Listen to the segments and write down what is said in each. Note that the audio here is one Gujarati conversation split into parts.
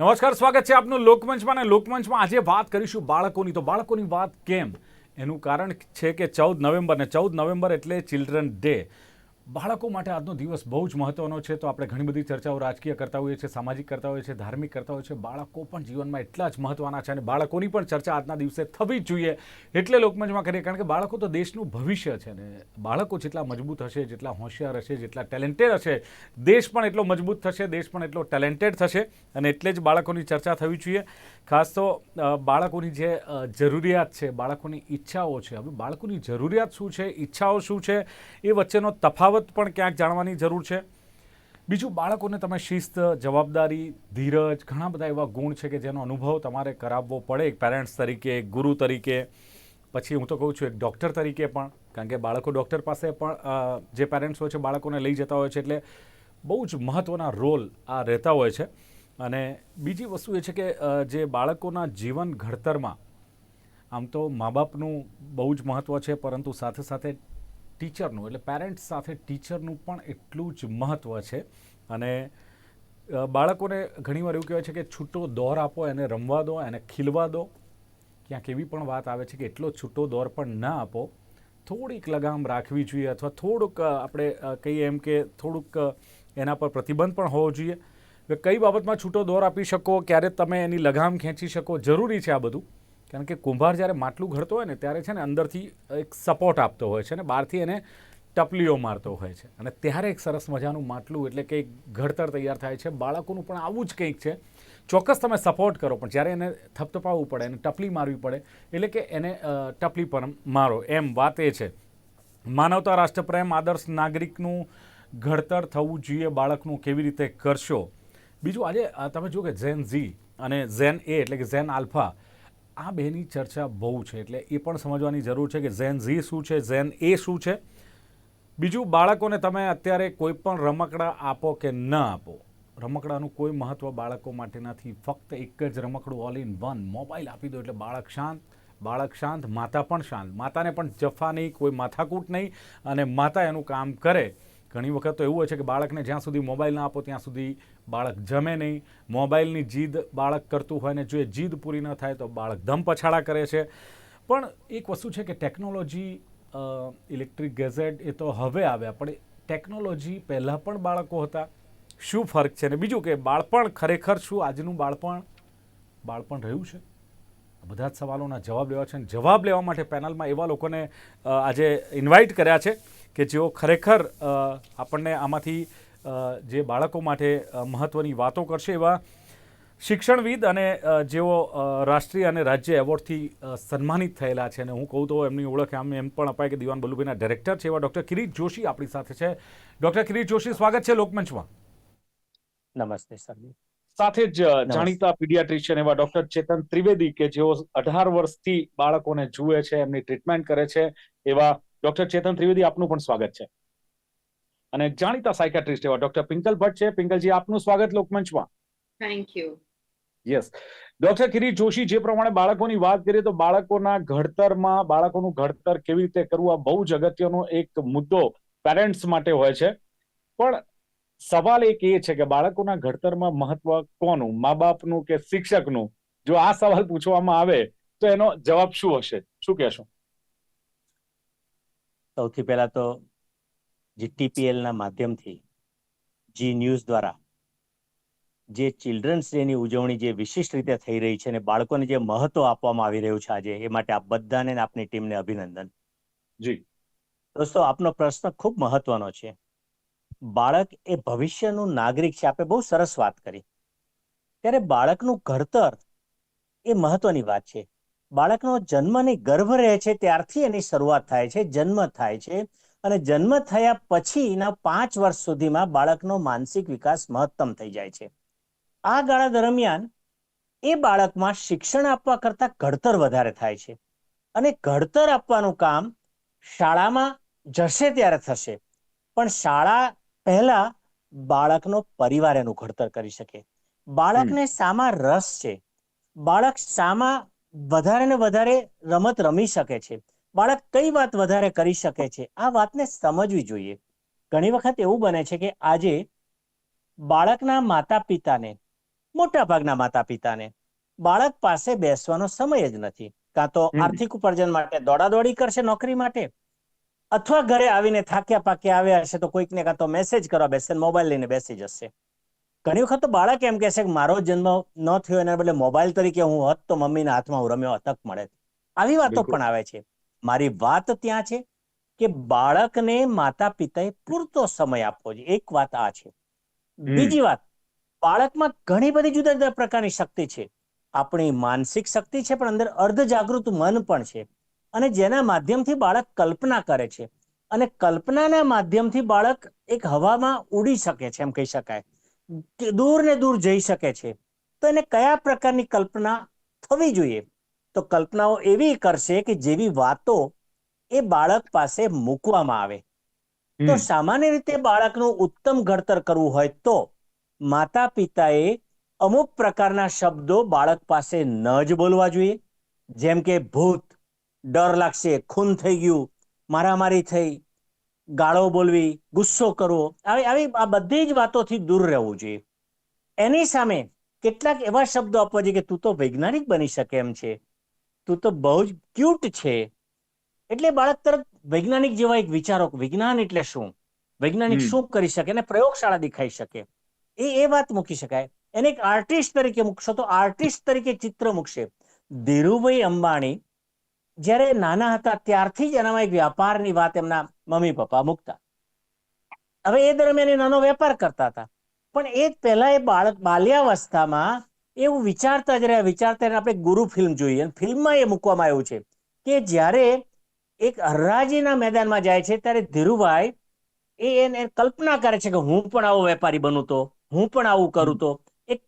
નમસ્કાર, સ્વાગત છે આપનું લોકમંચમાં અને લોકમંચમાં આજે વાત કરીશું બાળકોની. તો બાળકોની વાત કેમ? એનું કારણ છે કે ચૌદ નવેમ્બર ને ચૌદ નવેમ્બર એટલે ચિલ્ડ્રન ડે. બાળકો માટે આજનો દિવસ બહુ જ મહત્વનો છે. તો આપણે ઘણી બધી ચર્ચાઓ રાજકીય કરતા હોઈએ છીએ, સામાજિક કરતા હોઈએ છીએ, ધાર્મિક કરતા હોઈએ છીએ. બાળકો પણ જીવનમાં એટલા જ મહત્વના છે અને બાળકોની પણ ચર્ચા આજના દિવસે થવી જ જોઈએ એટલે લોકમંચમાં કરીએ. કારણ કે બાળકો તો દેશનું ભવિષ્ય છે ને બાળકો જેટલા મજબૂત હશે, જેટલા હોશિયાર હશે, જેટલા ટેલેન્ટેડ હશે, દેશ પણ એટલો મજબૂત થશે, દેશ પણ એટલો ટેલેન્ટેડ થશે અને એટલે જ બાળકોની ચર્ચા થવી જોઈએ. ખાસ તો બાળકોની જે જરૂરિયાત છે, બાળકોની ઈચ્છાઓ છે. હવે બાળકોની જરૂરિયાત શું છે, ઈચ્છાઓ શું છે, એ વચ્ચેનો તફાવત પણ ક્યાંક જાણવાની જરૂર છે. બીજું, બાળકોને તમે શિસ્ત, જવાબદારી, ધીરજ, ઘણા બધા એવા ગુણ છે કે જેનો અનુભવ તમારે કરાવવો પડે એક પેરેન્ટ્સ તરીકે, એક ગુરુ તરીકે. પછી હું તો કહું છું એક ડૉક્ટર તરીકે પણ, કારણ કે બાળકો ડૉક્ટર પાસે પણ જે પેરેન્ટ્સ હોય છે બાળકોને લઈ જતા હોય છે એટલે બહુ જ મહત્ત્વના રોલ આ રહેતા હોય છે. અને બીજી વસ્તુ એ છે કે જે બાળકોના જીવન ઘડતરમાં, આમ તો મા બાપનું બહુ જ મહત્ત્વ છે, પરંતુ સાથે સાથે ટીચરનું, એટલે પેરેન્ટ્સ સાથે ટીચરનું પણ એટલું જ મહત્ત્વ છે. અને બાળકોને ઘણીવાર એવું કહેવાય છે કે છૂટો દોર આપો, એને રમવા દો, એને ખીલવા દો. ક્યાંક એવી પણ વાત આવે છે કે એટલો છૂટો દોર પણ ના આપો. થોડીક લગામ રાખવી જોઈએ અથવા થોડુંક આપણે કહીએ એમ કે થોડુંક એના પર પ્રતિબંધ પણ હોવો જોઈએ. કઈ બાબતમાં છૂટો દોર આપી શકો, ક્યારે તમે એની લગામ ખેંચી શકો, જરૂરી છે આ બધું? કારણ કે કુંભાર જ્યારે માટલું ઘડતો હોય ને, ત્યારે છે ને અંદરથી એક સપોર્ટ આપતો હોય છે અને બહારથી એને ટપલીઓ મારતો હોય છે. અને ત્યારે એક સરસ મજાનું માટલું એટલે કે ઘડતર તૈયાર થાય છે. બાળકોનું પણ આવું જ કંઈક છે. ચોક્કસ તમે સપોર્ટ કરો, પણ જ્યારે એને થપથપાવવું પડે, એને ટપલી મારવી પડે, એટલે કે એને ટપલી પર મારો. એમ વાત એ છે. માનવતા રાષ્ટ્રપ્રેમ આદર્શ નાગરિકનું ઘડતર થવું જોઈએ, બાળકનું કેવી રીતે કરશો? બીજું આજે તમે જુઓ કે ઝેન ઝી અને ઝેન એ એટલે કે ઝેન આલ્ફા આ બેની ચર્ચા બહુ છે, એટલે એ પણ સમજવાની જરૂર છે કે ઝેન ઝી શું છે ઝેન એ શું છે. બીજું, બાળકોને તમે અત્યારે કોઈ પણ રમકડા આપો કે ન આપો, રમકડાનું કોઈ મહત્ત્વ બાળકો માટે નથી. ફક્ત એક જ રમકડું ઓલ ઇન વન મોબાઈલ આપી દો એટલે બાળક શાંત બાળક શાંત, માતા પણ શાંત. માતાને પણ જફા નહીં કોઈ માથાકૂટ નહીં અને માતા એનું કામ કરે. ઘણી વખત તો એવું હોય છે કે બાળકને જ્યાં સુધી મોબાઈલ ના આપો, ત્યાં સુધી બાળક જમે નહીં. મોબાઈલની જીદ બાળક કરતું હોય ને જો એ જીદ પૂરી ન થાય તો બાળક ધમ પછાડા કરે છે. પણ એક વસ્તુ છે કે ટેકનોલોજી ઇલેક્ટ્રિક ગેઝેટ એ તો હવે આવ્યા, પણ ટેકનોલોજી પહેલાં પણ બાળકો હતા. શું ફરક છે? ને બીજું કે બાળપણ ખરેખર શું આજનું બાળપણ? બાળપણ રહ્યું છે? બધા જ સવાલોના જવાબ લેવા છે અને જવાબ લેવા માટે પેનલમાં એવા લોકોને આજે ઇન્વાઇટ કર્યા છે. કે જેઓ ખરેખર અ, આપણને આમાંથી જે બાળકો માટે મહત્ત્વની વાતો કરશે એવા શિક્ષણવિદ અને જેઓ રાષ્ટ્રીય અને રાજ્ય એવોર્ડથી સન્માનિત થયેલા છે. અને હું કહું તો એમની ઓળખ આમ એમ પણ અપાય કે દિવાન બલ્લુભાઈના ડાયરેક્ટર છે એવા ડૉક્ટર કિરીટ જોશી આપણી સાથે છે. ડૉક્ટર કિરીટ જોશી સ્વાગત છે લોકમંચમાં. નમસ્તે સર સાથે જ જાણીતા પીડિયાટ્રિશિયન એવા ડોક્ટર ચેતન ત્રિવેદી કે જેઓ અઢાર વર્ષથી બાળકોને જુએ છે એમની ટ્રીટમેન્ટ કરે છે એવા ડોક્ટર ચેતન ત્રિવેદી આપનું પણ સ્વાગત છે. અને જાણીતા સાયકાટ્રિસ્ટ એવા ડોક્ટર પિંકલ ભટ્ટ છે. પિંકલજી આપનું સ્વાગત લોકમંચમાં. Thank you yes doctor Kirit Joshi જે પ્રમાણે બાળકોની વાત કરીએ તો બાળકોના ઘડતરમાં બાળકોનું ઘડતર કેવી રીતે કરવું આ બહુ જ અગત્યનો એક મુદ્દો પેરેન્ટ્સ માટે હોય છે. પણ સવાલ એક એ છે કે બાળકોના ઘડતરમાં મહત્વ કોનું? મા બાપનું કે શિક્ષકનું? જો આ સવાલ પૂછવામાં આવે તો એનો જવાબ શું હશે? શું કહેશો? સૌથી પહેલા તો જીટીપીએલ ના માધ્યમથી જી ન્યૂઝ દ્વારા જે ચિલ્ડ્રન્સ ડેની ઉજવણી જે વિશિષ્ટ રીતે થઈ રહી છે અને બાળકોને જે મહત્વ આપવામાં આવી રહ્યું છે આજે એ માટે આપ બધાને આપની ટીમને અભિનંદન. જી. દોસ્તો આપનો પ્રશ્ન ખૂબ મહત્વનો છે. બાળક એ ભવિષ્યનું નાગરિક છે આપણે બહુ સરસ વાત કરી. ત્યારે બાળકનું ઘડતર એ મહત્વની વાત છે. બાળકનો જન્મની ગર્ભ રહે છે ત્યારથી એની શરૂઆત થાય છે જન્મ થાય છે. અને જન્મ થયા પછીના પાંચ વર્ષ સુધીમાં બાળકનો માનસિક વિકાસ મહત્તમ થઈ જાય છે. આ ગાળા દરમિયાન એ બાળકમાં શિક્ષણ આપવા કરતા ઘડતર વધારે થાય છે. અને ઘડતર આપવાનું કામ શાળામાં જશે ત્યારે થશે. પણ શાળા પહેલા બાળકનો પરિવાર એનું ઘડતર કરી શકે. બાળકને શામાં રસ છે. બાળક શામાં વધારે ને વધારે રમત રમી શકે છે. બાળક કઈ વાત વધારે કરી શકે છે? આ વાતને સમજવી જોઈએ. ઘણી વખત એવું બને છે કે આજે બાળકના માતા પિતાને મોટા ભાગના માતા પિતાને બાળક પાસે બેસવાનો સમય જ નથી. કાં તો આર્થિક ઉપાર્જન માટે દોડાદોડી કરશે નોકરી માટે અથવા ઘરે આવીને થાક્યા પાક્યા આવ્યા હશે તો કોઈકને કાં તો મેસેજ કરવા બેસે મોબાઈલ લઈને બેસી જશે. ઘણી વખત તો બાળક એમ કહેશે કે મારો જન્મ ન થયો એના બદલે મોબાઈલ તરીકે હું હોત તો મમ્મીના હાથમાં હું રમ્યો તક મળે. આવી વાતો પણ આવે છે. મારી વાત ત્યાં છે કે બાળકને માતા પિતાએ પૂરતો સમય આપવો જોઈએ. એક વાત આ છે. બીજી વાત બાળકમાં ઘણી બધી જુદા જુદા પ્રકારની શક્તિ છે. આપણી માનસિક શક્તિ છે પણ અંદર અર્ધ જાગૃત મન પણ છે. અને જેના માધ્યમથી બાળક કલ્પના કરે છે. અને કલ્પનાના માધ્યમથી બાળક એક હવામાં ઉડી શકે છે એમ કહી શકાય. દૂર ને દૂર જઈ શકે છે. તો એને કયા પ્રકારની કલ્પના થવી જોઈએ? તો કલ્પનાઓ એવી કરશે કે જેવી વાતો એ બાળક પાસે મૂકવામાં આવે. તો સામાન્ય રીતે બાળકનું ઉત્તમ ઘડતર કરવું હોય તો માતા પિતાએ અમુક પ્રકારના શબ્દો બાળક પાસે ન જ બોલવા જોઈએ. જેમ કે ભૂત ડર લાગશે ખૂન થઈ ગયું મારામારી થઈ ગાળો બોલવી ગુસ્સો કરવો આવી આવી આ બધી જ વાતોથી દૂર રહેવું જોઈએ. એની સામે કેટલાક એવા શબ્દો આપવા જોઈએ કે તું તો વૈજ્ઞાનિક બની શકે એમ છે. તું તો બહુ જ ક્યુટ છે. એટલે બાળક તરત વૈજ્ઞાનિક જેવા એક વિચારો વિજ્ઞાન એટલે શું? વૈજ્ઞાનિક શું કરી શકે? અને પ્રયોગશાળા દેખાઈ શકે. એ એ વાત મૂકી શકાય. એને એક આર્ટિસ્ટ તરીકે મૂકશો તો આર્ટિસ્ટ તરીકે ચિત્ર મૂકશે. ધીરુભાઈ અંબાણી જ્યારે નાના હતા ત્યારથી જ એનામાં એક વ્યાપારની વાત એમના મમ્મી પપ્પા મૂકતા. હવે એ દરમિયાન એ નાનો વેપાર કરતા હતા. પણ એ પહેલા એ બાળક બાલ્યાવસ્થામાં એવું વિચારતા જ રહ્યા, વિચારતા. આપણે ગુરુ ફિલ્મ જોઈએ. અને ફિલ્મમાં એ મૂકવામાં આવ્યું છે કે જ્યારે એક હરરાજીના મેદાનમાં જાય છે, ત્યારે ધીરુભાઈ એ એને કલ્પના કરે છે કે હું પણ આવો વેપારી બનું તો, હું પણ આવું કરું તો. એક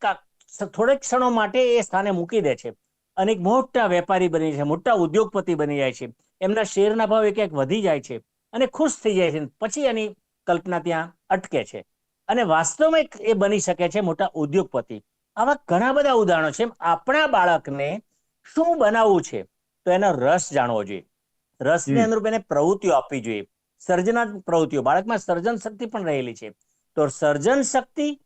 થોડેક ક્ષણો માટે એ સ્થાને મૂકી દે છે. અને મોટા વેપારી બની છે મોટા ઉદ્યોગપતિ બની જાય છે. એમના શેરના ભાવ એક એક વધી જાય છે અને ખુશ થઈ જાય છે. પછી એની કલ્પના ત્યાં અટકે છે. અને વાસ્તવમાં એ બની શકે છે મોટા ઉદ્યોગપતિ. આવા ઘણા બધા ઉદાહરણો છે. આપણા બાળકને શું બનાવવું છે? તો એનો રસ જાણવો જોઈએ. રસને અનુરૂપ એને પ્રવૃત્તિઓ આપવી જોઈએ. સર્જનાત્મક પ્રવૃત્તિઓ. બાળકમાં સર્જન શક્તિ પણ રહેલી છે. તો સર્જન શક્તિ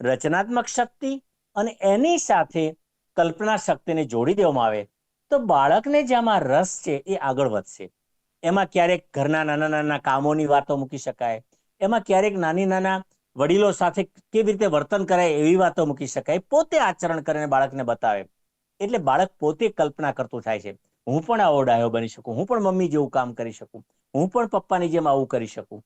રચનાત્મક શક્તિ અને એની સાથે કલ્પના શક્તિને જોડી દેવામાં આવે, તો બાળકને જેમાં રસ છે એ આગળ વધશે. એમાં ક્યારેક ઘરના નાના નાના કામોની વાતો મૂકી શકાય, એમાં ક્યારેક નાની નાના વડીલો સાથે કેવી રીતે વર્તન કરાય એવી વાતો મૂકી શકાય, પોતે આચરણ કરીને બાળકને બતાવે. એટલે બાળક પોતે કલ્પના કરતું થાય છે. હું પણ આવો ડાયો બની શકું, હું પણ મમ્મી જેવું કામ કરી શકું, હું પણ પપ્પાની જેમ આવું કરી શકું.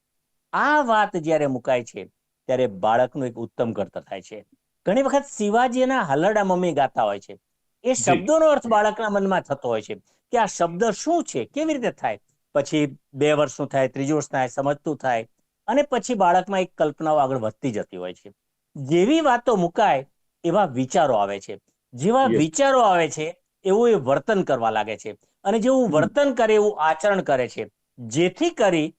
આ વાત જ્યારે મુકાય છે, ત્યારે બાળકનું એક ઉત્તમ ઘડતર થાય છે. ઘણી વખત શિવાજીના હલરડા મમ્મી ગાતા હોય છે. એ શબ્દોનો અર્થ બાળકના મનમાં થતો હોય છે કે આ શબ્દ શું છે? કેવી રીતે થાય? પછી બે વર્ષનું થાય ત્રીજું વર્ષ થાય સમજતું થાય અને પછી બાળકમાં એક કલ્પનાઓ આગળ વધતી જતી હોય છે. જેવી વાતો મુકાય એવા વિચારો આવે છે. જેવા વિચારો આવે છે એવું એ વર્તન કરવા લાગે છે. અને જેવું વર્તન કરે એવું આચરણ કરે છે. જેથી કરી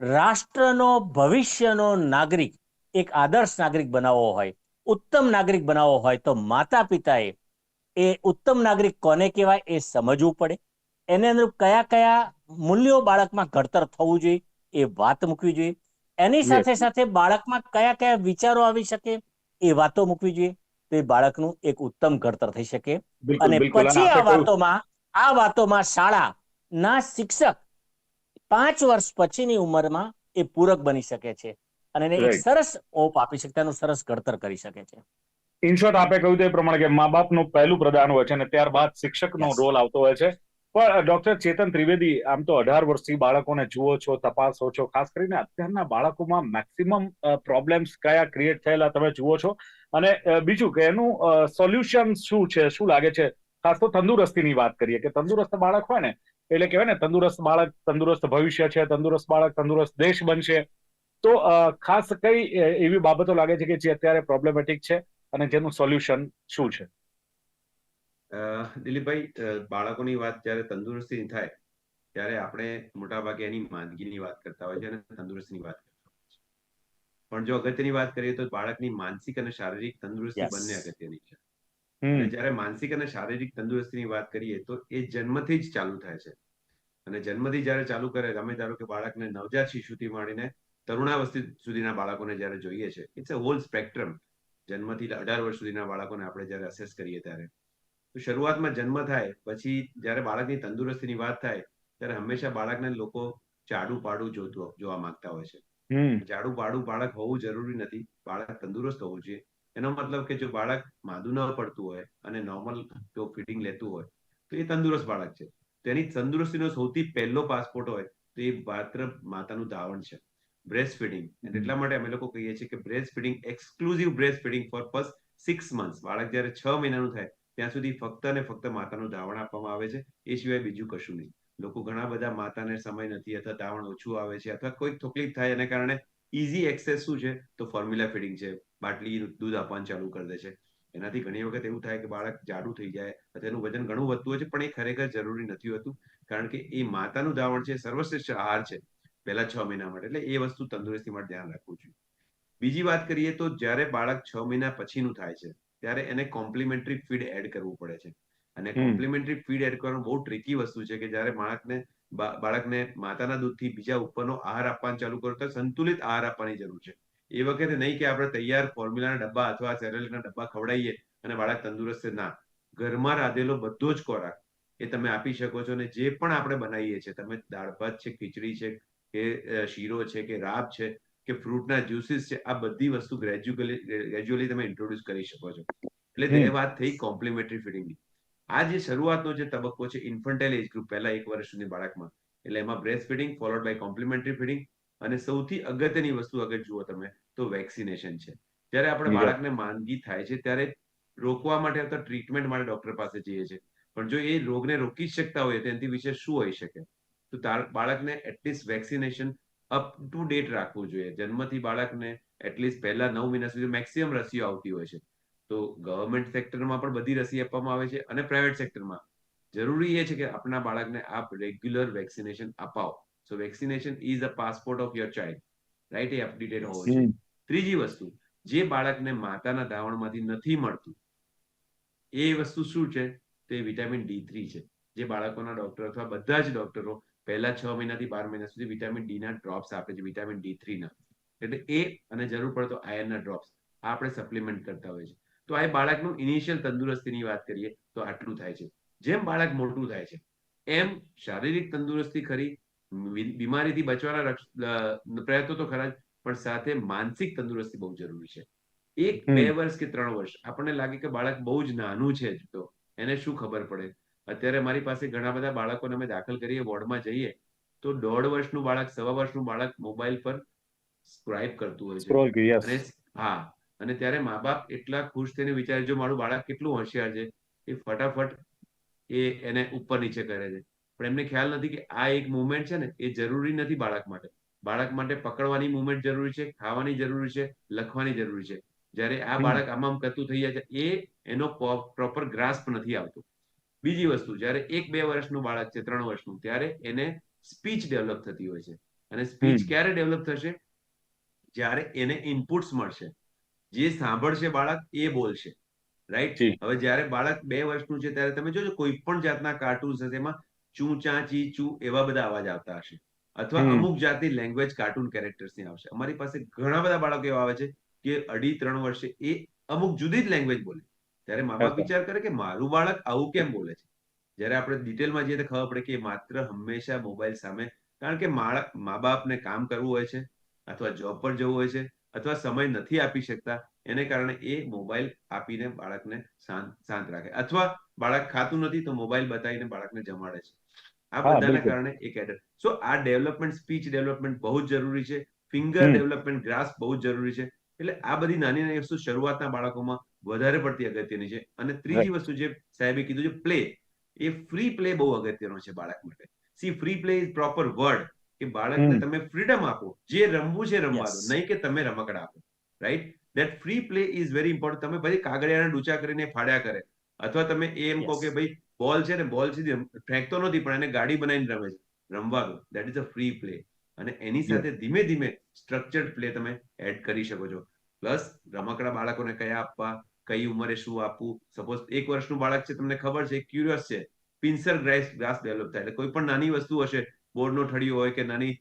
રાષ્ટ્રનો ભવિષ્યનો નાગરિક એક આદર્શ નાગરિક બનાવવો હોય. ઉત્તમ નાગરિક બનાવવો હોય તો માતા પિતાએ એ ઉત્તમ નાગરિક કોને કહેવાય એ સમજવું પડે. એને અનુરૂપ કયા કયા મૂલ્યો બાળકમાં ઘડતર થવું જોઈએ એ વાત મૂકવી જોઈએ. એની સાથે સાથે બાળકમાં કયા કયા વિચારો આવી શકે એ વાતો મૂકવી જોઈએ. તો એ બાળકનું એક ઉત્તમ ઘડતર થઈ શકે. અને પછી આ વાતોમાં આ વાતોમાં શાળા ના શિક્ષક પાંચ વર્ષ પછીની ઉંમરમાં એ પૂરક બની શકે છે. અને એને એક સરસ ઓપ આપી શકે તેનું સરસ ઘડતર કરી શકે છે. ઇનશોર્ટ આપે કહ્યું તે પ્રમાણે કે મા બાપનું પહેલું પ્રદાન હોય છે અને ત્યારબાદ શિક્ષકનો. રોલ આવતો હોય છે. પણ ડોક્ટર ચેતન ત્રિવેદી આમ તો અઢાર વર્ષથી બાળકોને જુઓ છો તપાસો છો ખાસ કરીને અત્યારના બાળકોમાં મેક્સિમમ પ્રોબ્લેમ્સ કયા ક્રિએટ થયેલા તમે જુઓ છો. અને બીજું કે એનું સોલ્યુશન શું છે શું લાગે છે? ખાસ તો તંદુરસ્તીની વાત કરીએ કે તંદુરસ્ત બાળક હોય ને એટલે કહેવાય ને તંદુરસ્ત બાળક તંદુરસ્ત ભવિષ્ય છે તંદુરસ્ત બાળક તંદુરસ્ત દેશ બનશે. તો ખાસ કઈ એવી બાબતો લાગે છે કે જે અત્યારે પ્રોબ્લેમેટિક છે અને જેનું સોલ્યુશન શું છે? અ, દિલીપભાઈ બાળકોની વાત જ્યારે તંદુરસ્તીની થાય ત્યારે આપણે મોટાભાગે એની માંદગીની વાત કરતા હોય છે અને તંદુરસ્તીની વાત કરતા હોય છે. પણ જો અગત્યની વાત કરીએ તો બાળકની માનસિક અને શારીરિક તંદુરસ્તી બંને અગત્યની છે. જ્યારે માનસિક અને શારીરિક તંદુરસ્તીની વાત કરીએ તો એ જન્મથી જ ચાલુ થાય છે. અને જન્મથી જ્યારે ચાલુ કરે તમે ધારો કે બાળકને નવજાત શિશુથી માંડીને તરુણાવસ્થા સુધીના બાળકોને જ્યારે જોઈએ છે ઇટ્સ અ હોલ સ્પેક્ટ્રમ જન્મથી અઢાર વર્ષ સુધીના બાળકોને આપણે જ્યારે અસેસ કરીએ ત્યારે. તો શરૂઆતમાં જન્મ થાય પછી જ્યારે બાળકની તંદુરસ્તીની વાત થાય ત્યારે હંમેશા બાળકને લોકો જાડું પાડું જોતું જોવા માંગતા હોય છે. જાડું પાડું બાળક હોવું જરૂરી નથી. બાળક તંદુરસ્ત હોવું જોઈએ. એનો મતલબ કે જો બાળક માદું ન પડતું હોય અને નોર્મલ જો ફીડિંગ લેતું હોય તો એ તંદુરસ્ત બાળક છે. તેની તંદુરસ્તીનો સૌથી પહેલો પાસપોર્ટ હોય તો એ માત્ર માતાનું ધાવણ છે. બ્રેસ્ટ ફીડિંગ એટલા માટે અમે લોકો કહીએ છીએ કે breast feeding exclusive breast feeding for first six months બાળક જ્યારે છ મહિનાનું થાય ત્યાં સુધી ફક્ત અને ફક્ત માતાનું ધાવણ આપવામાં આવે છે. એ સિવાય બીજું કશું નહીં. લોકો ઘણા બધા માતાને સમય નથી અથવા ધાવણ ઓછું આવે છે અથવા કોઈ તકલીફ થાય એને કારણે ઇઝી એક્સેસ શું છે? તો ફોર્મ્યુલા ફીડિંગ છે. બાટલી દૂધ આપવાનું ચાલુ કરી દે છે. એનાથી ઘણી વખત એવું થાય કે બાળક જાડું થઈ જાય અથવા એનું વજન ઘણું વધતું હોય છે પણ એ ખરેખર જરૂરી નથી હોતું. કારણ કે એ માતાનું ધાવણ છે સર્વશ્રેષ્ઠ આહાર છે. પહેલા છ મહિના માટે. એટલે એ વસ્તુ તંદુરસ્તી માટે ધ્યાન રાખવું જોઈએ. બીજી વાત કરીએ તો જ્યારે બાળક છ મહિના પછીનું થાય છે ત્યારે એને કોમ્પ્લિમેન્ટરી ફીડ એડ કરવું પડે છે. અને કોમ્પ્લિમેન્ટરી ફીડ એડ કરવાનું બહુ ટ્રિકી વસ્તુ છે કે જ્યારે બાળકને બાળકને માતાના દૂધથી બીજા ઉપરનો આહાર આપવાનું ચાલુ કરો તો સંતુલિત આહાર આપવાની જરૂર છે. એ વખતે નહીં કે આપણે તૈયાર ફોર્મ્યુલાના ડબ્બા અથવા સેરેલના ડબ્બા ખવડાવીએ અને બાળક તંદુરસ્ત. ના. ઘરમાં રાંધેલો બધો જ ખોરાક એ તમે આપી શકો છો અને જે પણ આપણે બનાવીએ છીએ તમે દાળ ભાત છે ખીચડી છે કે શીરો છે કે રાબ છે કે ફ્રૂટના જ્યુસીસ છે આ બધી વસ્તુ ગ્રેજ્યુઅલી ગ્રેજ્યુઅલી તમે ઇન્ટ્રોડ્યુસ કરી શકો છો. એટલે તે વાત થઈ કોમ્પ્લિમેન્ટરી ફીડિંગની. આ જે શરૂઆતનો જે તબક્કો છે ઇન્ફન્ટાઇલ એજ ગ્રુપ પહેલા એક વર્ષ સુધી બાળકમાં. એટલે એમાં breast feeding followed by complementary feeding અને સૌથી અગત્યની વસ્તુ અગર જુઓ તમે તો વેક્સિનેશન છે. જ્યારે આપણે. બાળકને માંદગી થાય છે ત્યારે રોકવા માટે અથવા ટ્રીટમેન્ટ માટે ડોક્ટર પાસે જઈએ છીએ. પણ જો એ રોગને રોકી શકતા હોય તો એનાથી વિશે શું હોઈ શકે? તો બાળકને at least vaccination up to date રાખવું જોઈએ. જન્મથી બાળકને એટલીસ્ટ પહેલા નવ મહિના સુધી મેક્સિમમ રસીઓ આવતી હોય છે. તો ગવર્મેન્ટ સેક્ટરમાં પણ બધી રસી આપવામાં આવે છે અને પ્રાઇવેટ સેક્ટરમાં જરૂરી એ છે કે આપણા બાળકને આપ regular vaccination અપાવો. So vaccination is a passport of your child right A updated હોવો જોઈએ ત્રીજી વસ્તુ જે બાળકને માતાના ધાવણમાંથી નથી મળતું એ વસ્તુ શું છે? તે વિટામિન ડી થ્રી છે. જે બાળકોના ડોક્ટર અથવા બધા જ ડોક્ટરો પહેલા છ મહિનાથી બાર મહિના સુધી વિટામિન ડી ના ડ્રોપ્સ આપે છે વિટામિન ડી થ્રી ના. એટલે એ અને જરૂર પડે તો આયર્નના ડ્રોપ્સ આ આપણે સપ્લિમેન્ટ કરતા હોઈએ છીએ. તો આ બાળકનું ઇનિશિયલ તંદુરસ્તીની વાત કરીએ તો આટલું થાય છે. જેમ બાળક મોટું થાય છે એમ શારીરિક તંદુરસ્તી ખરી બીમારીથી બચવાના પ્રયત્નો તો ખરા જ પણ સાથે માનસિક તંદુરસ્તી બહુ જરૂરી છે. એક બે વર્ષ કે ત્રણ વર્ષ આપણને લાગે કે બાળક બહુ જ નાનું છે તો એને શું ખબર પડે? અત્યારે મારી પાસે ઘણા બધા બાળકોને અમે દાખલ કરીએ વોર્ડમાં જઈએ તો દોઢ વર્ષનું બાળક સવા વર્ષનું બાળક મોબાઈલ પર સ્ક્રાઇબ કરતું હોય છે. અને હા અને ત્યારે મા બાપ એટલા ખુશ થઈને વિચારે જો મારું બાળક કેટલું હોશિયાર છે એ ફટાફટ એ એને ઉપર નીચે કરે છે. પણ એમને ખ્યાલ નથી કે આ એક મુવમેન્ટ છે ને એ જરૂરી નથી બાળક માટે. બાળક માટે પકડવાની મુવમેન્ટ જરૂરી છે ખાવાની જરૂરી છે લખવાની જરૂરી છે. જ્યારે આ બાળક આમ આમ કરતું થઈ જાય છે એ એનો પ્રોપર ગ્રાસ્પ નથી આવતો. બીજી વસ્તુ જ્યારે એક બે વર્ષનું બાળક છે ત્રણ વર્ષનું ત્યારે એને સ્પીચ ડેવલપ થતી હોય છે. અને સ્પીચ ક્યારે ડેવલપ થશે? જ્યારે એને ઇનપુટ્સ મળશે. જે સાંભળશે બાળક એ બોલશે. રાઈટ હવે જ્યારે બાળક બે વર્ષનું છે ત્યારે તમે જોજો કોઈ પણ જાતના કાર્ટૂન્સ હશે એમાં ચૂ ચા ચી ચૂ એવા બધા અવાજ આવતા હશે. અથવા અમુક જાતની લેંગ્વેજ કાર્ટૂન કેરેક્ટર્સની આવશે. અમારી પાસે ઘણા બધા બાળકો એવા આવે છે કે અઢી ત્રણ વર્ષે એ અમુક જુદી જ લેંગ્વેજ બોલે. ત્યારે મા બાપ વિચાર કરે કે મારું બાળક આવું કેમ બોલે છે? જ્યારે આપણે ડિટેલમાં જઈએ તો ખબર પડે કે માત્ર હંમેશા મોબાઈલ સામે કારણ કે મા બાપને કામ કરવું હોય છે અથવા જોબ પર જવું હોય છે અથવા સમય નથી આપી શકતા એને કારણે એ મોબાઈલ આપીને બાળકને શાંત શાંત રાખે. અથવા બાળક ખાતું નથી તો મોબાઈલ બતાવીને બાળકને જમાડે છે. આ બધાના કારણે એક એડર સો આ ડેવલપમેન્ટ સ્પીચ ડેવલપમેન્ટ બહુ જ જરૂરી છે. ફિંગર ડેવલપમેન્ટ ગ્રાસ બહુ જ જરૂરી છે. એટલે આ બધી નાની નાની વસ્તુ શરૂઆતના બાળકોમાં વધારે પડતી અગત્યની છે. અને ત્રીજી વસ્તુ જે સાહેબે કીધું છે પ્લે એ ફ્રી પ્લે બહુ અગત્યનો છે બાળક માટે. See free play is proper word કે બાળકને તમે ફ્રીડમ આપો. જે રમવું છે રમવા દો નહીં કે તમે રમકડા આપો. Right that free play is very important તમે પછી કાગળિયાને ડૂચા કરીને ફાડ્યા કરે. અથવા તમે એમ કહો કે ભાઈ બોલ છે ને બોલ સીધી ફેંકતો નથી પણ એને ગાડી બનાવીને રમે છે. રમવા દો that is a free play અને એની સાથે ધીમે ધીમે સ્ટ્રક્ચર્ડ પ્લે તમે એડ કરી શકો છો. પ્લસ રમકડા બાળકોને કયા આપવા કઈ ઉંમરે શું આપવું? સપોઝ એક વર્ષનું બાળક છે તમને ખબર છે ક્યુરિયસ છે. પિન્સર ગ્રાસ ગ્રાસ ડેવલપ થાય. એટલે કોઈ પણ નાની વસ્તુ હશે બોર્ડનો ઠળિયો હોય કે નાની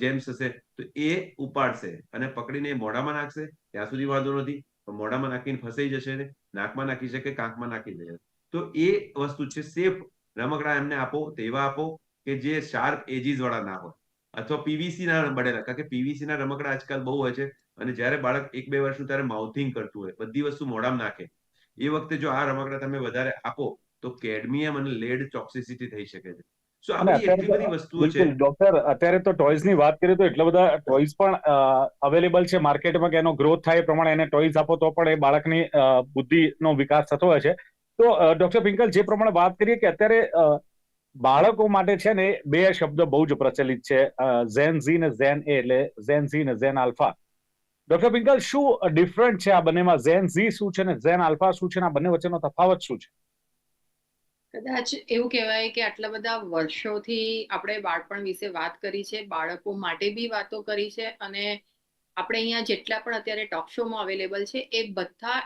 જેમ્સ હશે તો એ ઉપાડશે અને પકડીને મોઢામાં નાખશે. ત્યાં સુધી વાંધો નથી. પણ મોઢામાં નાખીને ફસાઈ જશે ને નાકમાં નાખી શકે કાંકમાં નાખી જશે તો એ વસ્તુ છે સેફ રમકડા એમને આપો તેવા આપો કે જે શાર્પ એજીસ વાળા ના હોય. અથવા પીવીસી ના બનેલા. કારણ કે પીવીસી ના રમકડા આજકાલ બહુ હોય છે અને જ્યારે બાળક એક બે વર્ષનું ત્યારે માઉથિંગ કરતું હોય બધી વસ્તુ મોઢામાં નાખે. એ વખતે જો આ રમકડા તમે વધારે આપો તો કેડમિયમ અને લેડ ટોક્સિસિટી થઈ શકે છે. સો આ એટલી અત્યારે બધી વસ્તુઓ છે. ડોક્ટર અત્યારે તો ટોયઝની વાત કરીએ તો એટલા બધા ટોયઝ પણ અવેલેબલ છે માર્કેટમાં કે એનો ગ્રોથ થાય એ પ્રમાણે એને ટોયઝ આપો તો પણ એ બાળકની બુદ્ધિનો વિકાસ થતો હોય છે. તો ડોક્ટર પિંકલ જે પ્રમાણે વાત કરીએ કે અત્યારે બાળકો માટે છે ને બે શબ્દ બહુ જ પ્રચલિત છે ઝેન ઝી ને ઝેન એ એટલે ઝેન ઝી ને ઝેન આલ્ફા ડોક્ટર પિંકલ શું ડિફરન્ટ છે આ બંનેમાં? ઝેન ઝી શું છે ને ઝેન આલ્ફા શું છે આ બંને વચ્ચેનો તફાવત શું છે? કદાચ એવું કહેવાય કે આટલા બધા વર્ષોથી આપણે બાળપણ વિશે વાત કરી છે, બાળકો માટે બી વાતો કરી છે અને આપણે અહીંયા જેટલા પણ અત્યારે ટોક શોમાં અવેલેબલ છે, એ બધા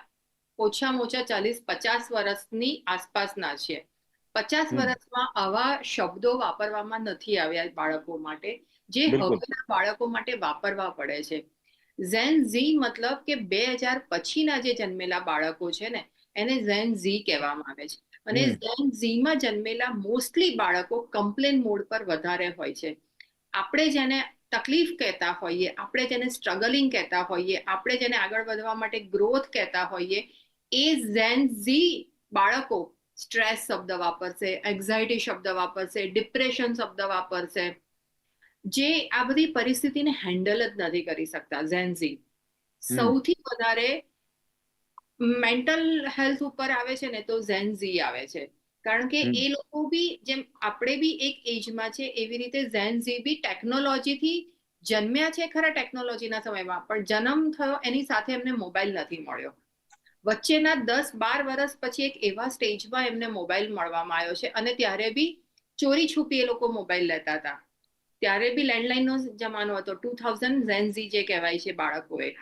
ઓછામાં ઓછા ચાલીસ પચાસ વર્ષની આસપાસના છે. પચાસ વર્ષમાં આવા શબ્દો વાપરવામાં નથી આવ્યા બાળકો માટે જે હવેના બાળકો માટે વાપરવા પડે છે. ઝેન ઝી મતલબ કે બે હજાર પછીના જે જન્મેલા બાળકો છે ને એને ઝેન ઝી કહેવામાં આવે છે. અને ઝેન ઝીમાં જન્મેલા મોસ્ટલી બાળકો કમ્પ્લેન મોડ પર વધારે હોય છે. આપણે જેને તકલીફ કહેતા હોઈએ આપણે જેને સ્ટ્રગલિંગ કહેતા હોઈએ આપણે જેને આગળ વધવા માટે ગ્રોથ કહેતા હોઈએ એ ઝેન ઝી બાળકો સ્ટ્રેસ શબ્દ વાપરશે એન્ઝાયટી શબ્દ વાપરશે ડિપ્રેશન શબ્દ વાપરશે. જે આ બધી પરિસ્થિતિને હેન્ડલ જ નથી કરી શકતા ઝેન્ઝી સૌથી વધારે મેન્ટલ હેલ્થ ઉપર આવે છે ને તો ઝેનઝી આવે છે. કારણ કે એ લોકો બી જેમ આપણે બી એક એજમાં છે એવી રીતે ઝેનઝી બી ટેકનોલોજીથી જન્મ્યા છે ખરા ટેકનોલોજીના સમયમાં પણ જન્મ થયો એની સાથે એમને મોબાઈલ નથી મળ્યો. વચ્ચેના દસ બાર વર્ષ પછી એક એવા સ્ટેજમાં એમને મોબાઈલ મળવામાં આવ્યો છે અને ત્યારે બી ચોરી છુપી એ લોકો મોબાઈલ લેતા હતા. ત્યારે બી લેન્ડલાઇનનો જમાનો હતો. ટુ થાઉઝન્ડ ઝેનઝી જે કહેવાય છે બાળકોએ.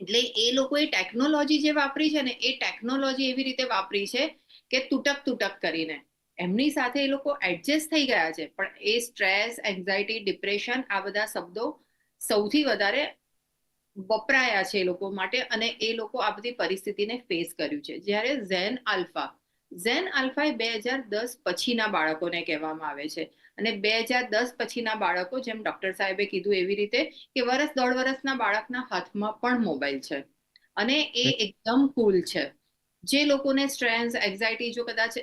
એટલે એ લોકોએ ટેકનોલોજી જે વાપરી છે ને એ ટેકનોલોજી એવી રીતે વાપરી છે કે તૂટક તૂટક કરીને. એમની સાથે એ લોકો એડજસ્ટ થઈ ગયા છે. પણ એ સ્ટ્રેસ, એન્ઝાયટી, ડિપ્રેશન આ બધા શબ્દો સૌથી વધારે વપરાયા છે એ લોકો માટે અને એ લોકો આ બધી પરિસ્થિતિને ફેસ કર્યું છે. જ્યારે ઝેન આલ્ફા ઝેન આલ્ફા એ બે હજાર દસ પછીના બાળકોને કહેવામાં આવે છે. અને બે હજાર દસ પછીના બાળકો જેમ ડોક્ટર સાહેબે કીધું એવી રીતે કે વર્ષ દોઢ વર્ષના બાળકના હાથમાં પણ મોબાઈલ છે. અને એ એકદમ કુલ છે. જે લોકોને સ્ટ્રેન્થ એન્ઝાયટી જો કદાચ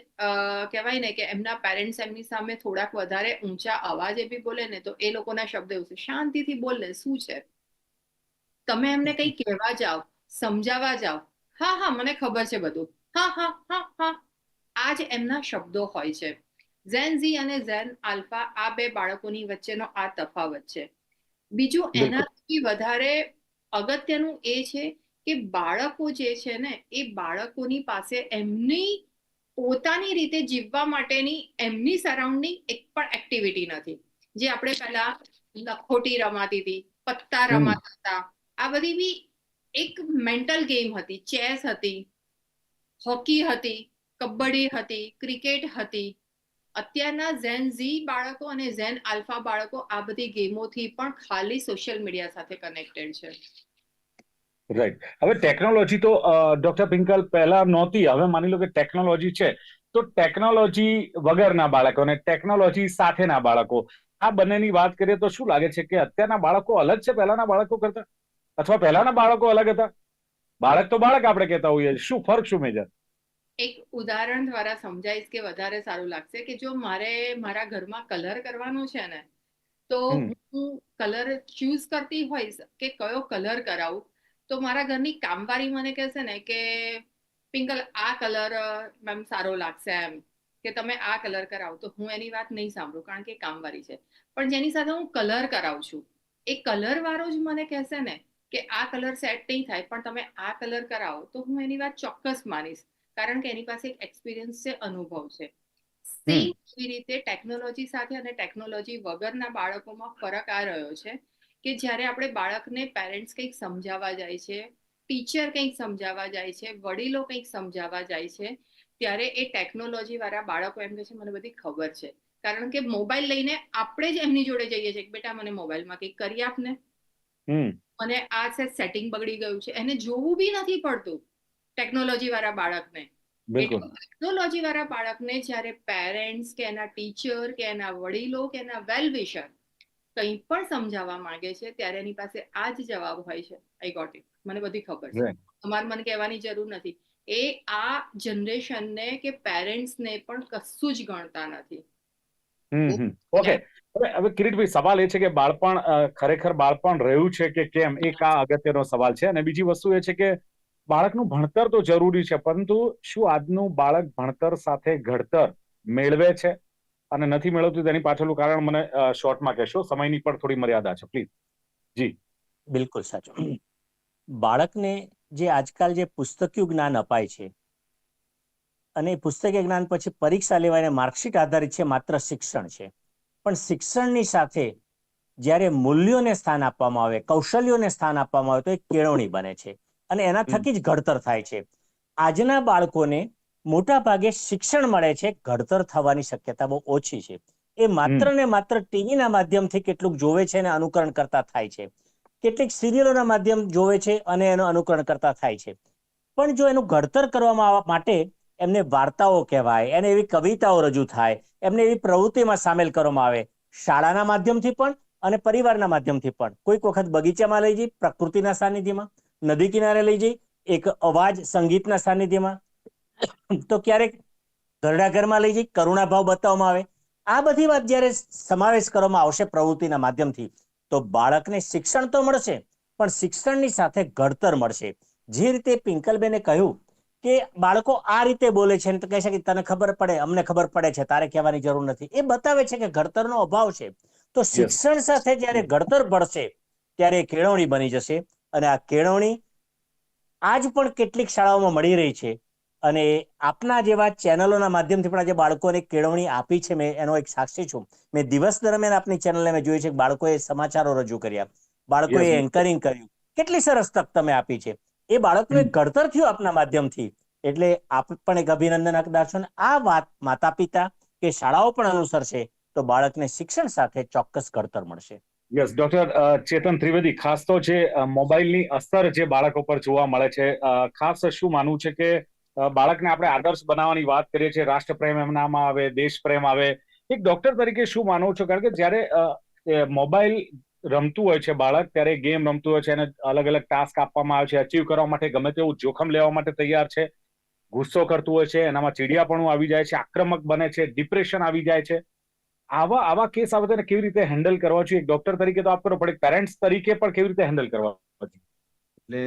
કહેવાય ને કે એમના પેરેન્ટ્સ એમની સામે થોડાક વધારે ઊંચા અવાજે બી બોલે ને તો એ લોકોના શબ્દ એવું છે શાંતિથી બોલ ને શું છે? તમે એમને કંઈ કહેવા જાઓ સમજાવવા જાઓ. હા હા મને ખબર છે બધું. હા હા હા હા. આ જ એમના શબ્દો હોય છે. ઝેન ઝી અને ઝેન આલ્ફા આ બે બાળકોની વચ્ચેનો આ તફાવત છે. બીજું એનાથી વધારે અગત્યનું એ છે કે બાળકો જે છે ને એ બાળકોની પાસે એમની પોતાની રીતે જીવવા માટેની એમની સરાઉન્ડિંગ એક પણ એક્ટિવિટી નથી. જે આપણે પહેલા લખોટી રમાતી હતી પત્તા રમાતા હતા આ બધી બી એક મેન્ટલ ગેમ હતી. ચેસ હતી હોકી હતી, કબડ્ડી હતી ક્રિકેટ હતી. અત્યારના ઝેન ઝી બાળકો અને ઝેન આલ્ફા બાળકો આ બધી ગેમોથી પણ ખાલી સોશિયલ મીડિયા સાથે કનેક્ટેડ છે. રાઈટ હવે ટેકનોલોજી તો ડોક્ટર પિંકલ પહેલા નહોતી. હવે માની લો કે ટેકનોલોજી છે. તો ટેકનોલોજી વગરના બાળકો અને ટેકનોલોજી સાથેના બાળકો, આ બંનેની વાત કરીએ તો શું લાગે છે કે અત્યારના બાળકો અલગ છે પહેલાના બાળકો કરતા? અથવા પહેલાના બાળકો અલગ હતા? બાળક તો બાળક આપણે કહેતા હોઈએ શું ફરક શું મેજર? એક ઉદાહરણ દ્વારા સમજાઈશ કે વધારે સારું લાગશે કે જો મારે મારા ઘરમાં કલર કરવાનો છે ને તો હું કલર ચૂઝ કરતી હોઈશ કે કયો કલર કરાવું? તો મારા ઘરની કામવાળી મને કહેશે ને કે પિંકલ આ કલર મેમ સારો લાગશે એમ કે તમે આ કલર કરાવો. તો હું એની વાત નહીં સાંભળું કારણ કે એ કામવાળી છે. પણ જેની સાથે હું કલર કરાવું છું એ કલર વાળો જ મને કહેશે ને કે આ કલર સેટ નહીં થાય પણ તમે આ કલર કરાવો તો હું એની વાત ચોક્કસ માનીશ. કારણ કે એની પાસે એક એક્સપિરિયન્સ છે અનુભવ છે. સેમ એવી રીતે ટેકનોલોજી સાથે અને ટેકનોલોજી વગરના બાળકોમાં ફરક આ રહ્યો છે કે જ્યારે આપણે બાળકને પેરેન્ટ્સ કંઈક સમજાવવા જાય છે ટીચર કંઈક સમજાવવા જાય છે વડીલો કંઈક સમજાવવા જાય છે ત્યારે એ ટેકનોલોજી વાળા બાળકો એમ કહે છે મને બધી ખબર છે. કારણ કે મોબાઈલ લઈને આપણે જ એમની જોડે જઈએ છીએ કે બેટા મને મોબાઈલમાં કંઈક કરી આપને. મને આ છે સેટિંગ બગડી ગયું છે. એને જોવું બી નથી પડતું ટેકનોલોજી વાળા બાળકને. ટેકનોલોજી વાળા બાળકને જ્યારે પેરેન્ટ્સ કે એના ટીચર કે એના વડીલો કે એના વેલ વિશર કંઈ પણ સમજાવવા માંગે છે ત્યારે એની પાસે આ જ જવાબ હોય છે. આઈ ગોટ ઇટ મને બધી ખબર છે. તમારે મને કહેવાની જરૂર નથી. એ આ જનરેશનને કે પેરેન્ટ્સને પણ કશું જ ગણતા નથી. ઓકે હવે કિરીટભાઈ, સવાલ એ છે કે બાળપણ ખરેખર બાળપણ રહ્યું છે કે કેમ? એક આ અગત્યનો સવાલ છે. અને બીજી વસ્તુ એ છે કે બાળકનું ભણતર તો જરૂરી છે, પરંતુ શું આજનું બાળક ભણતર સાથે ઘડતર મેળવે છે? અને નથી મેળવતું તેની પાછળનું કારણ મને શોર્ટમાં કહેશો. સમયની પણ થોડી મર્યાદા છે, પ્લીઝ. બિલકુલ સાચું. બાળકને જે આજકાલ જે પુસ્તકીયું જ્ઞાન અપાય છે, અને પુસ્તકીય જ્ઞાન પછી પરીક્ષા લેવાને માર્કશીટ આધારિત છે, માત્ર શિક્ષણ છે. પણ શિક્ષણની સાથે જ્યારે મૂલ્યોને સ્થાન આપવામાં આવે કૌશલ્યોને સ્થાન આપવામાં આવે તો એ કેળવણી બને છે. અને એના થકી જ ઘડતર થાય છે. આજના બાળકોને મોટા ભાગે શિક્ષણ મળે છે ઘડતર થવાની શક્યતા બહુ ઓછી છે. એ માત્ર ને માત્ર ટીવીના માધ્યમથી કેટલુંક જોવે છે અને અનુકરણ કરતા થાય છે. કેટલીક સિરિયલોના માધ્યમ જોવે છે અને એનું અનુકરણ કરતા થાય છે. પણ જો એનું ઘડતર કરવામાં આવવા માટે એમને વાર્તાઓ કહેવાય, એને એવી કવિતાઓ રજૂ થાય, એમને એવી પ્રવૃત્તિમાં સામેલ કરવામાં આવે. શાળાના માધ્યમથી પણ અને પરિવારના માધ્યમથી પણ. કોઈક વખત બગીચામાં લઈ જઈ, પ્રકૃતિના સાનિધ્યમાં. નદી કિનારે લઈ જઈ, એક અવાજ સંગીતના સાનિધ્યમાં. તો ક્યારેક ઘરડા ઘરમાં લઈ જઈ, કરુણાભાવ બતાવવામાં આવે. આ બધી વાત જ્યારે સમાવેશ કરવામાં આવશે પ્રવૃત્તિના માધ્યમથી, તો બાળકને શિક્ષણ તો મળશે, પણ શિક્ષણની સાથે ઘડતર મળશે. જે રીતે પિંકલબેને કહ્યું કે બાળકો આ રીતે બોલે છે તો કહે છે કે તને ખબર પડે અમને ખબર પડે છે તારે કહેવાની જરૂર નથી. એ બતાવે છે કે ઘડતરનો અભાવ છે. તો શિક્ષણ સાથે જ્યારે ઘડતર ભળશે ત્યારે કેળવણી બની જશે. અને આ કેળવણી આજ પણ કેટલીક શાળાઓમાં મળી રહી છે. અને આપના જેવા ચેનલોના માધ્યમથી પણ આજે બાળકોને કેળવણી આપી છે. મેં એનો એક સાક્ષી છું. મેં દિવસ દરમિયાન આપની ચેનલને મેં જોઈ છે કે બાળકોએ સમાચારો રજૂ કર્યા. બાળકોએ એન્કરિંગ કર્યું. કેટલી સરસ તક તમે આપી છે. એ બાળકનું એક ઘડતર થયું આપના માધ્યમથી. એટલે આપ પણ એક અભિનંદન હકદાર છો. ને આ વાત માતા પિતા કે શાળાઓ પણ અનુસરશે તો બાળકને શિક્ષણ સાથે ચોક્કસ ઘડતર મળશે. યસ ડોક્ટર ચેતન ત્રિવેદી ખાસ તો જે મોબાઈલની અસર જે બાળકો પર જોવા મળે છે ખાસ શું માનવું છે કે બાળકને આપણે આદર્શ બનાવવાની વાત કરીએ છીએ રાષ્ટ્રપ્રેમ એમનામાં આવે દેશ પ્રેમ આવે. એક ડોક્ટર તરીકે શું માનવું છો? કારણ કે જ્યારે મોબાઈલ રમતું હોય છે બાળક, ત્યારે ગેમ રમતું હોય છે અને અલગ અલગ ટાસ્ક આપવામાં આવે છે. અચીવ કરવા માટે ગમે તેવું જોખમ લેવા માટે તૈયાર છે. ગુસ્સો કરતું હોય છે, એનામાં ચીડિયાપણું આવી જાય છે, આક્રમક બને છે ડિપ્રેશન આવી જાય છે. આવા આવા કેસ આવે તેને કેવી રીતે હેન્ડલ કરવા જોઈએ? એક ડોક્ટર તરીકે તો આપ કરો, પણ પેરેન્ટ્સ તરીકે પણ કેવી રીતે હેન્ડલ કરવા એટલે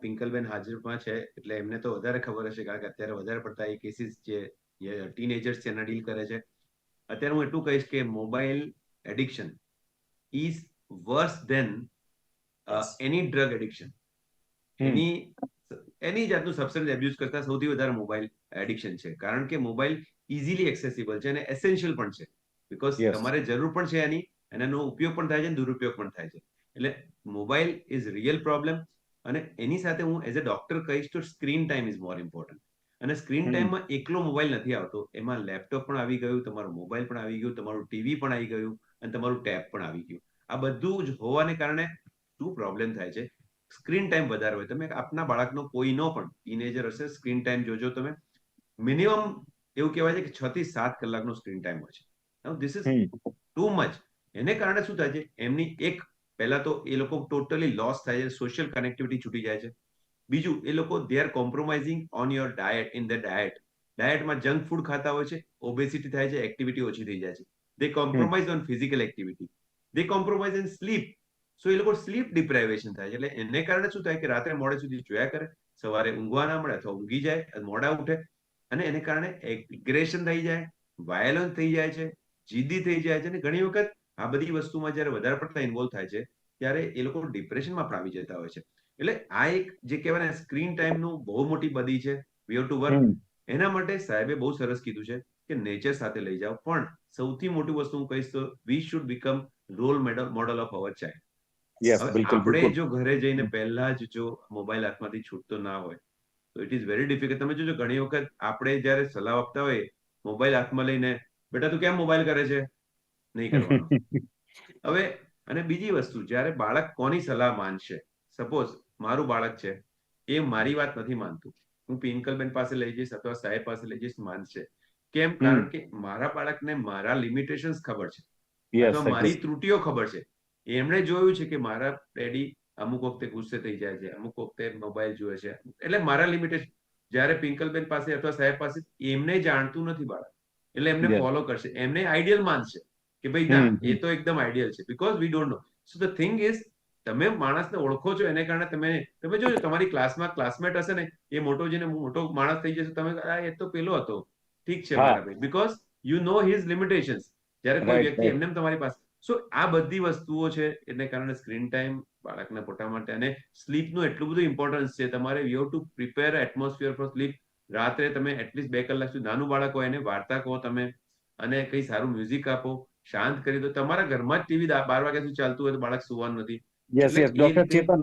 પિંકલબેન હાજરમાં છે, એટલે એમને તો વધારે ખબર હશે, કારણ કે અત્યારે વધારે પડતા એ કેસીસ જે ટીનેજર્સ છે એના ડીલ કરે છે. અત્યારે હું એટલું કહીશ કે mobile addiction is worse than uh, any drug addiction Hmm. Any any જાતનું સબસ્ટન્સ એબ્યુઝ કરતા સૌથી વધારે મોબાઈલ એડિક્શન છે. કારણ કે મોબાઈલ ઇઝીલી એક્સેસિબલ છે અને એસેન્શિયલ પણ છે. બીકોઝ તમારે જરૂર પણ છે એની અને એનો ઉપયોગ પણ થાય છે અને દુરુપયોગ પણ થાય છે. એટલે મોબાઈલ ઇઝ રિયલ પ્રોબ્લેમ અને એની સાથે હું એઝ અ ડોક્ટર કહીશ તો screen time is more important અને સ્ક્રીન ટાઈમમાં એકલો મોબાઈલ નથી આવતો. એમાં લેપટોપ પણ આવી ગયું તમારું મોબાઈલ પણ આવી ગયું તમારું ટીવી પણ આવી ગયું અને તમારું ટેબ પણ આવી ગયું. આ બધું જ હોવાને કારણે શું પ્રોબ્લેમ થાય છે? સ્ક્રીન ટાઈમ વધારે હોય. તમે આપના બાળકનો કોઈનો પણ ટીનેજર હશે સ્ક્રીન ટાઈમ જોજો તમે. મિનિમમ એવું કહેવાય છે કે છ થી સાત કલાકનો સ્ક્રીન ટાઈમ હોય છે. ધીસ ઇઝ ટુ મચ એને કારણે શું થાય છે? એમની એક પહેલા તો એ લોકો ટોટલી લોસ થાય છે. સોશિયલ કનેક્ટિવિટી છૂટી જાય છે. બીજું એ લોકો they are compromising on your diet in the diet ડાયટમાં junk food ખાતા હોય છે. ઓબેસિટી થાય છે. એક્ટિવિટી ઓછી થઈ જાય છે. They compromise on physical activity they compromise in sleep so એ લોકો સ્લીપ ડિપ્રાઇવેશન થાય એટલે એને કારણે શું થાય કે રાત્રે મોડે સુધી જોયા કરે. સવારે ઊંઘવા ના મળે અથવા ઊંઘી જાય મોડા ઉઠે. અને એને કારણે એગ્રેશન થઈ જાય વાયોલન્સ થઈ જાય છે જીદી થઈ જાય છે. અને ઘણી વખત આ બધી વસ્તુમાં જ્યારે વધારે પડતા ઇન્વોલ્વ થાય છે ત્યારે એ લોકો ડિપ્રેશનમાં પણ આવી જતા હોય છે. એટલે આ એક જે કહેવાય ને સ્ક્રીન ટાઈમનું બહુ મોટી બધી છે વી હેવ ટુ વર્ક એના માટે સાહેબે બહુ સરસ કીધું છે કે નેચર સાથે લઈ જાઓ. પણ સૌથી મોટી વસ્તુ હું કહીશ તો we should become role model of our child આપણે જો ઘરે જઈને પહેલા જ જો મોબાઈલ હાથમાંથી છૂટતો ના હોય તો ઇટ ઇઝ વેરી ડિફિકલ્ટ તમે જોજો ઘણી વખત આપણે જ્યારે સલાહ આપતા હોય મોબાઈલ હાથમાં લઈને બેટા તું કેમ મોબાઈલ કરે છે? નહીં કરવાનો. હવે અને બીજી વસ્તુ જ્યારે બાળક કોની સલાહ માનશે? સપોઝ મારું બાળક છે એ મારી વાત નથી માનતું. હું પિંકલબેન પાસે લઈ જઈશ અથવા સાહેબ પાસે લઈ જઈશ માનશે. કેમ? કારણ કે મારા બાળકને મારા લિમિટેશન્સ ખબર છે. મારી ત્રુટીઓ ખબર છે. એમણે જોયું છે કે મારા ડેડી અમુક વખતે ગુસ્સે થઈ જાય છે અમુક વખતે મોબાઈલ જુએ છે. એટલે મારા લિમિટેશન જ્યારે પિંકલબેન પાસે અથવા સાહેબ પાસે એમને જાણતું નથી બાળક. એટલે એમને ફોલો કરશે. એમને આઈડિયલ માનશે કે ભાઈ ના એ તો એકદમ આઈડિયલ છે. Because we don't know so the thing is તમે માણસને ઓળખો છો એને કારણે તમે તમે જોજો તમારી ક્લાસમાં ક્લાસમેટ હશે ને એ મોટો જેને મોટો માણસ થઈ જશે તમે આ એ તો પેલો હતો. ઠીક છે બરાબર because you know his limitations જ્યારે કોઈ વ્યક્તિ એમને તમારી પાસે સો આ બધી વસ્તુઓ છે એને કારણે સ્ક્રીન ટાઈમ બાળકના પોતા માટે અને સ્લીપનું એટલું બધું ઇમ્પોર્ટન્સ છે. તમારે you to prepare atmosphere for sleep રાત્રે તમે એટલીસ્ટ બે કલાક સુધી નાનું બાળક હોય એને વાર્તા કહો તમે અને કઈ સારું મ્યુઝિક આપો શાંત કરી દો. તમારા ઘરમાં જ ટીવી બાર વાગ્યા સુધી ચાલતું હોય તો બાળક સુવાનું નથી. યસ યસ ડોક્ટર ચેતન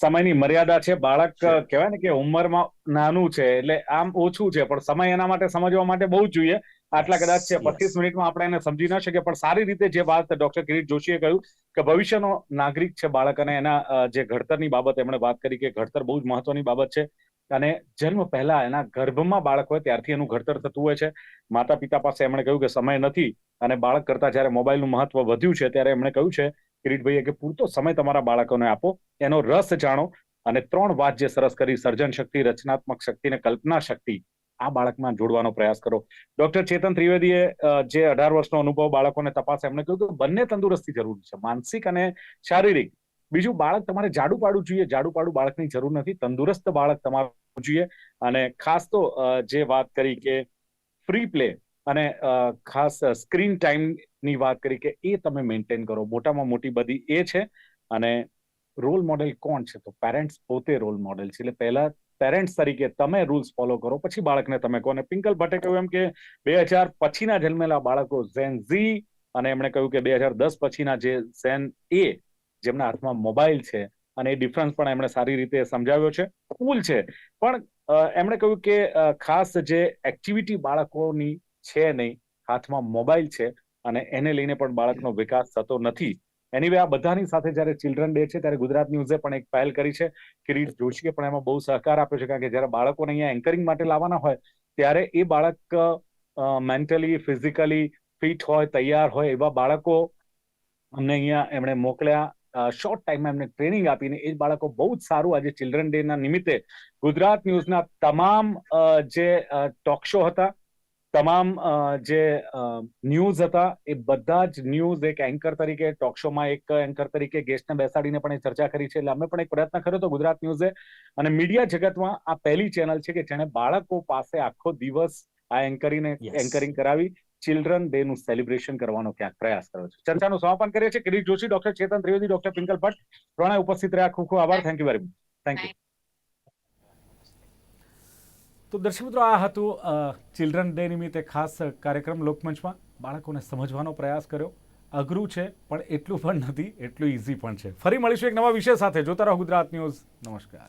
સમયની મર્યાદા છે. બાળક. કહેવાય ને કે ઉંમરમાં નાનું છે એટલે આમ ઓછું છે પણ સમય એના માટે સમજવા માટે બહુ જોઈએ. આટલા કદાચ છે પચીસ મિનિટમાં આપણે એને સમજી ન શકીએ પણ સારી રીતે જે વાત ડોક્ટર કિરીટ જોશીએ કહ્યું કે ભવિષ્યનો નાગરિક છે બાળક અને એના જે ઘડતરની બાબત એમણે વાત કરી કે ઘડતર બહુ જ મહત્વની બાબત છે અને જન્મ પહેલા એના ગર્ભમાં બાળક હોય ત્યારથી એનું ઘડતર થતું હોય છે. માતા પિતા પાસે એમણે કહ્યું કે સમય નથી અને બાળક કરતા જ્યારે મોબાઈલનું મહત્વ વધ્યું છે ત્યારે એમણે કહ્યું છે કિરીટભાઈએ કે પૂરતો સમય તમારા બાળકોને આપો એનો રસ જાણો અને ત્રણ વાત જે સરસ કરી સર્જન શક્તિ રચનાત્મક શક્તિ અને કલ્પના શક્તિ આ બાળકમાં જોડવાનો પ્રયાસ કરો. ડોક્ટર ચેતન ત્રિવેદીએ જે અઢાર વર્ષનો અનુભવ બાળકોને તપાસ, એમણે કહ્યું કે બંને તંદુરસ્તી જરૂરી છે, માનસિક અને શારીરિક. બીજું, બાળક તમારે જાડું પાડવું જોઈએ જાડું પાડું બાળકની જરૂર નથી, તંદુરસ્ત બાળક તમારું જોઈએ. અને ખાસ તો જે વાત કરી કે ફ્રી પ્લે અને ખાસ સ્ક્રીન ટાઈમની વાત કરી કે એ તમે મેન્ટેન કરો. મોટામાં મોટી બધી એ છે. અને રોલ મોડેલ કોણ છે? તો પેરેન્ટ્સ પોતે રોલ મોડેલ છે. એટલે પહેલા પેરેન્ટ્સ તરીકે તમે રૂલ્સ ફોલો કરો, પછી બાળકને તમે કહો. અને પિંકલ ભટ્ટે કહ્યું એમ કે બે હજાર પછીના જન્મેલા બાળકો ઝેન ઝી અને એમણે કહ્યું કે બે હજાર દસ પછીના જે ઝેન એ જેમના હાથમાં મોબાઈલ છે અને એ ડિફરન્સ પણ એમણે સારી રીતે સમજાવ્યો છે. કુલ છે. પણ એમણે કહ્યું કે ખાસ જે એક્ટિવિટી બાળકોની છે નહીં, હાથમાં મોબાઈલ છે અને એને લઈને પણ બાળકનો વિકાસ થતો નથી. એનીવે આ બધાની સાથે જ્યારે ચિલ્ડ્રન ડે છે, ત્યારે ગુજરાત ન્યૂઝે પણ એક પહેલ કરી છે કિરીટ જોશીએ, પણ એમાં બહુ સહકાર આપ્યો છે, કારણ કે જ્યારે બાળકોને અહીંયા એન્કરિંગ માટે લાવવાના હોય, ત્યારે એ બાળક મેન્ટલી ફિઝિકલી ફિટ હોય, તૈયાર હોય, એવા બાળકો અમને અહીંયા એમણે મોકલ્યા. શોર્ટ ટાઈમમાં એમને ટ્રેનિંગ આપીને એ બાળકો બહુ જ સારું આજે ચિલ્ડ્રન ડે ના નિમિત્તે ગુજરાત ન્યૂઝના તમામ જે ટોક શો હતા તમામ જે ન્યૂઝ હતા એ બધા જ ન્યૂઝ એક એન્કર તરીકે ટોક શોમાં એક એન્કર તરીકે ગેસ્ટને બેસાડીને પણ એ ચર્ચા કરી છે. એટલે અમે પણ એક પ્રયત્ન કર્યો હતો ગુજરાત ન્યૂઝે. અને મીડિયા જગતમાં આ પહેલી ચેનલ છે કે જેણે બાળકો પાસે આખો દિવસ આ એન્કરીને. એન્કરિંગ કરાવી ચિલ્ડ્રન ડે નું સેલિબ્રેશન કરવાનો ક્યાંક પ્રયાસ કર્યો છે. ચર્ચાનું સમાપન કરીએ છીએ. કિરીટ જોશી ડોક્ટર ચેતન ત્રિવેદી ડોક્ટર પિંકલ ભટ્ટ પ્રણય ઉપસ્થિત રહ્યા. ખૂબ ખૂબ આભાર. Thank you very much thank you તો દર્શક મિત્રો, આ હતું ચિલ્ડ્રન ડે નિમિત્તે ખાસ કાર્યક્રમ લોકમંચમાં. બાળકોને સમજવાનો પ્રયાસ કર્યો. અઘરું છે, પણ એટલું પણ નથી, એટલું ઇઝી પણ છે. ફરી મળીશું એક નવા વિષય સાથે. જોતા રહો ગુજરાત ન્યૂઝ. નમસ્કાર.